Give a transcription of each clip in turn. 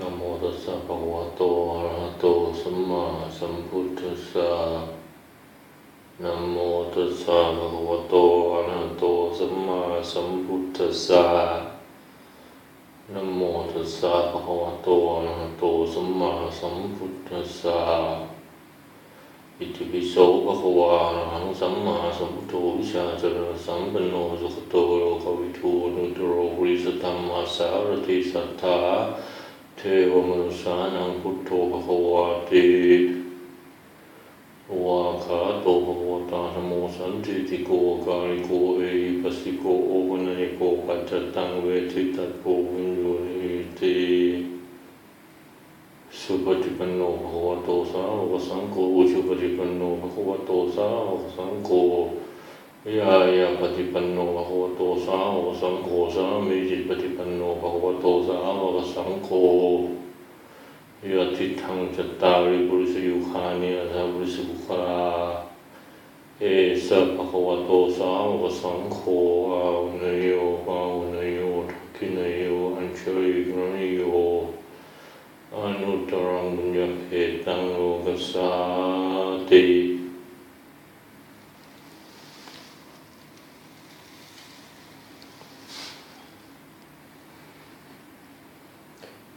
นโมตัสสะภะคะวะโตอะระหะโตสัมมาสัมพุทธัสสะนะโมตัสสะภะคะวะโตอะระหะโตสัมมาสัมพุทธัสสะนะโมตัสสะภะคะวะโตอะระหะโตสัมมาสัมพุทธัสสะอิติปิโสภะคะวะอะระหังสัมมาสัมพุทโธวิชาจรณสัมปันโนสุขโตโลกวิทูนุตโรบริสธรรมาสารติสัทธา เทวมนุษานังพุทโธภควาติวาขาโตภควตาธโมสันติติโกกาลิโกเอหิปัสสิโกโอปัญญโกปัจจตังเวทิตัโกวิญโยนิติสุปฏิปันโนภควโตสาวกสังโฆอุชุปฏิปันโนภควโตสาวกสังโฆยายาปฏิปันโนภควโตสาวกสังโฆสามีจิปฏิปันโน สาวกสังโฆยะทิทังจัตตาริปุริสยุคานิอัตบุริสบุคลาเอสะภควโตสาวกสังโฆอาวนโยอาวนโยทักขินโยอัญชลิกนโยอนุตรังบุญญาเ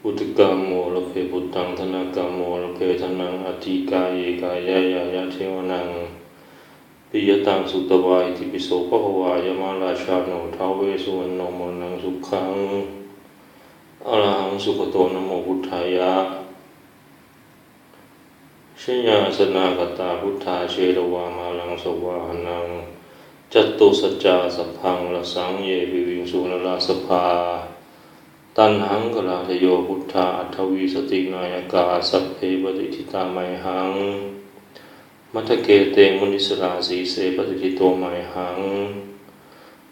พุทธกรรมโมระเพพุทธังธนกรรมโมระเพธนังอธิกายเกายายายาเทวนังปิยตังสุตวาอิติปิโสภควายมาราชาโนทาวเวสุวรรณโมนังสุขังอรหังสุขโตนะโมพุทธายะชญาสนากตาพุทธาเชรวามาลังสวาหนังจัตตุสัจจาสัพพังละสังเยปิวิงสุนลาสภา ตันหังกลาทโยพุทธาอัทวีสตินายกาสัพเพปฏิทิตาไมหัง มัทเกเตมุนิสราสีเสปฏิทิโตไมหัง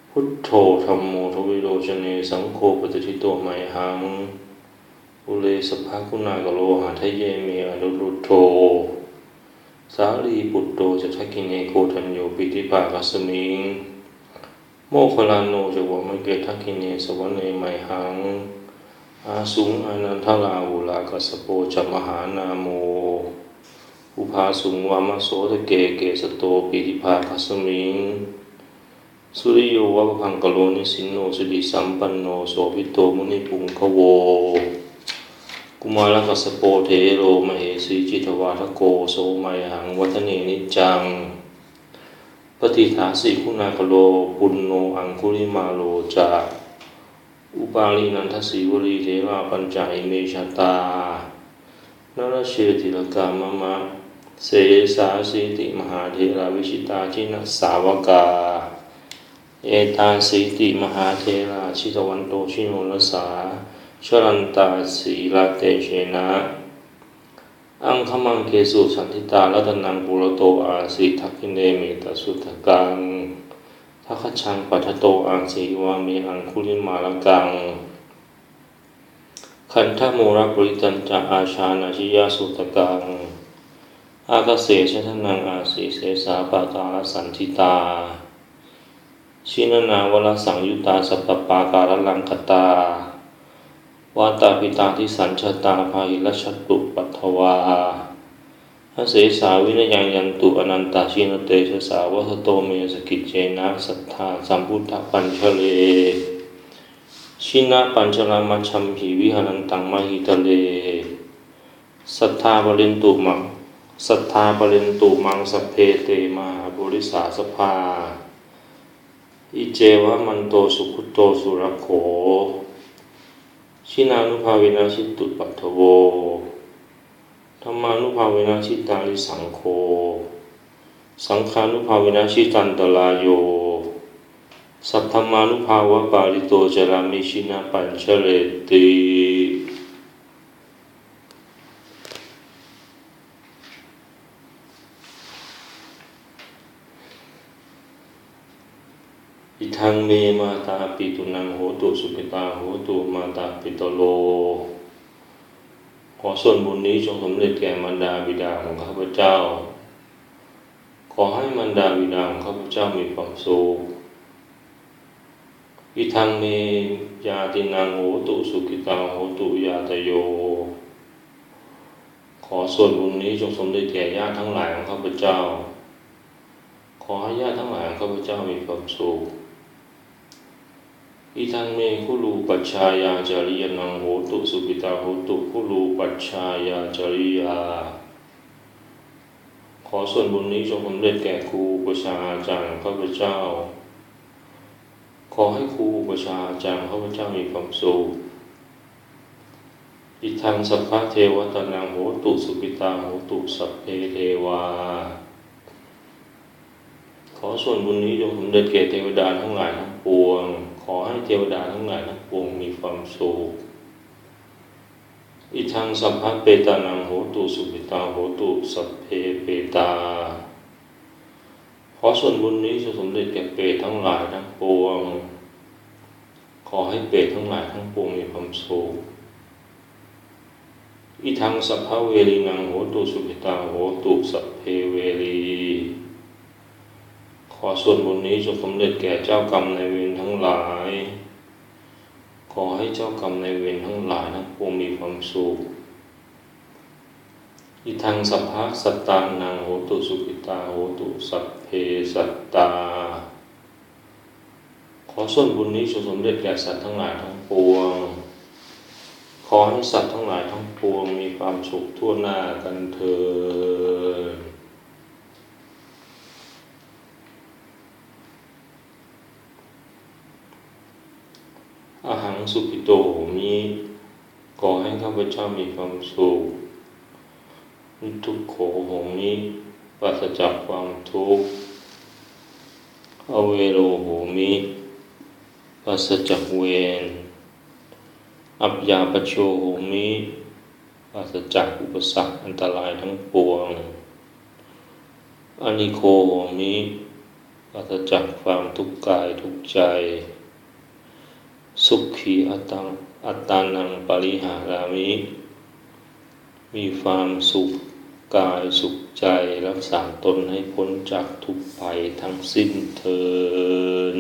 พุทโธธรรมโมทวิโรจเนสังโฆปฏิทิโตไมหัง อุเลสภาคุณากโลหะทะเยเมอนุรุตโธ สาลีปุตโตจะทักกิเนโกทัญโยปิติภาคัสมิง โมคลานโนจะวะมะเกทักขิเนสวรรเนไมหังอาสุงอนันทลาวุลากัสโปจมหานาโม อุภาสุงวามโสทะเกเกสโตปิติภาคัสมิง สุริโยวะพังกโลนิสินโนสุดิสัมปันโนโสภิโตมุนิปุงคโว กุมารกัสโปเทโรมเหสีจิตวาทโกโสไมหังวัฒเนนิจัง ปฏิฐาสีคุณากโลปุณโนอังคุลิมาโลจาอุปาลีนันทสีวรีเทวาปัญจายเมชตานรเชติลกามมะเสสาสีติมหาเทราวิชิตาชินสาวกา เอตาสีติมหาเทราชิตวันโตชิโนรสาชรันตาสีลาเตเชนะ อังคมังเกสุสันติตาลัตนังปุรโตอาสิทักขิเนมิตสุทกังทักชังปัทโตอาสิวามีอังคุลิมาลกัง ขันธโมระปริตันจะอาชานาชิยาสุตกัง อากเสชทนังอาสิเสสาปาตาลสันทิตา ชินนาวลสังยุตาสัพพปาการลังคตา วาตาปิตาทิสัญชตาภาหิรชตุปัทวาหเสสาวินยังยันตุอนันตาชินเตชะสาวัตโตเมสกิจเจนะสัทธาสัมพุทธปัญชเล ชินะปัญชลามัชัมหิวิหานันตังมหิตเล สัทธาบรินตุมังสัทธาบรินตุมังสัพเพเตมาบุริสาสภา อิเจวะมันโตสุขุโตสุรโข ชินานุภาเวนะชิตุปัทโวธรรมานุภาเวนะชิตาลิสังโฆ สังขานุภาเวนะชิตันตลาโย สัทธมานุภาวะปาริโตจรามิชินาปัญชเลติ อิทังเมมาตาปิตุนังโหตุสุปิตาโหตุมาตาปิตโล ขอส่วนบุญนี้จงสำเร็จแก่มารดาบิดาของข้าพเจ้า ขอให้มารดาบิดาของข้าพเจ้ามีความสุขอิทังเมยาตินังโหตุสุกิตาโหตุยาตโย ขอส่วนบุญนี้จงสมเด็จแก่ญาติทั้งหลายของข้าพเจ้า ขอให้ญาติทั้งหลายของข้าพเจ้ามีความสุข อิทังเมคุลูปัชชายาจาริยนังโหตุสุปิตาโหตุคุลูปัชชายาจาริยา ขอส่วนบุญนี้จงสำเร็จแก่ครูประชาอาจารย์ข้าพเจ้า ขอให้ครูประชาอาจารย์ข้าพเจ้ามีความสุขอิทังสัพพะเทวตานังโหตุสุปิตาโหตุสัพเพเทวา ขอส่วนบุญนี้จงสำเร็จแก่เทวดาทั้งหลายทั้งปวง ขอให้เทวดาทั้งหลายทั้งปวงมีความสุขอิทังสัพพะเปตานังโหตุสุปิตาโหตุสัพเพเปตา ขอส่วนบุญนี้จงสำเร็จแก่เปตทั้งหลายทั้งปวง ขอให้เปตทั้งหลายทั้งปวงมีความสุขอิทังสัพพะเวรีนังโหตุสุปิตาโหตุสัพเพเวรี อส่วนบุญนี้จงสำเร็จแก่เจ้ากรรมในายเวรทั้งหลาย ขอให้เจ้ากรรมในายเวรทั้งหลายทั้งปวงมีความสุขอิทังสัพพะสัตตานังโหตุสุปิตาโหตุสัพเพสัตตา ขอส่วนบุญนี้จงสำเร็จแก่สัตว์ทั้งหลายทั้งปวง ขอให้สัตว์ทั้งหลายทั้งปวงมีความสุขทั่วหน้ากันเถิด อาหัง สุขิโตโหมิขอให้ข้าพเจ้ามีความสุขทุกโขโหมิปราศจากความทุกข์อเวโรโหมิปราศจากเวรอัปยาปโชโหมิปราศจากอุปสรรคอันตรายทั้งปวงอนิโคโหมิปราศจากความทุกข์กายทุกใจ สุขีอัตังอัตานังปริหารามิมีความสุขกายสุขใจรักษาตนให้พ้นจากทุกภัยทั้งสิ้นเทิน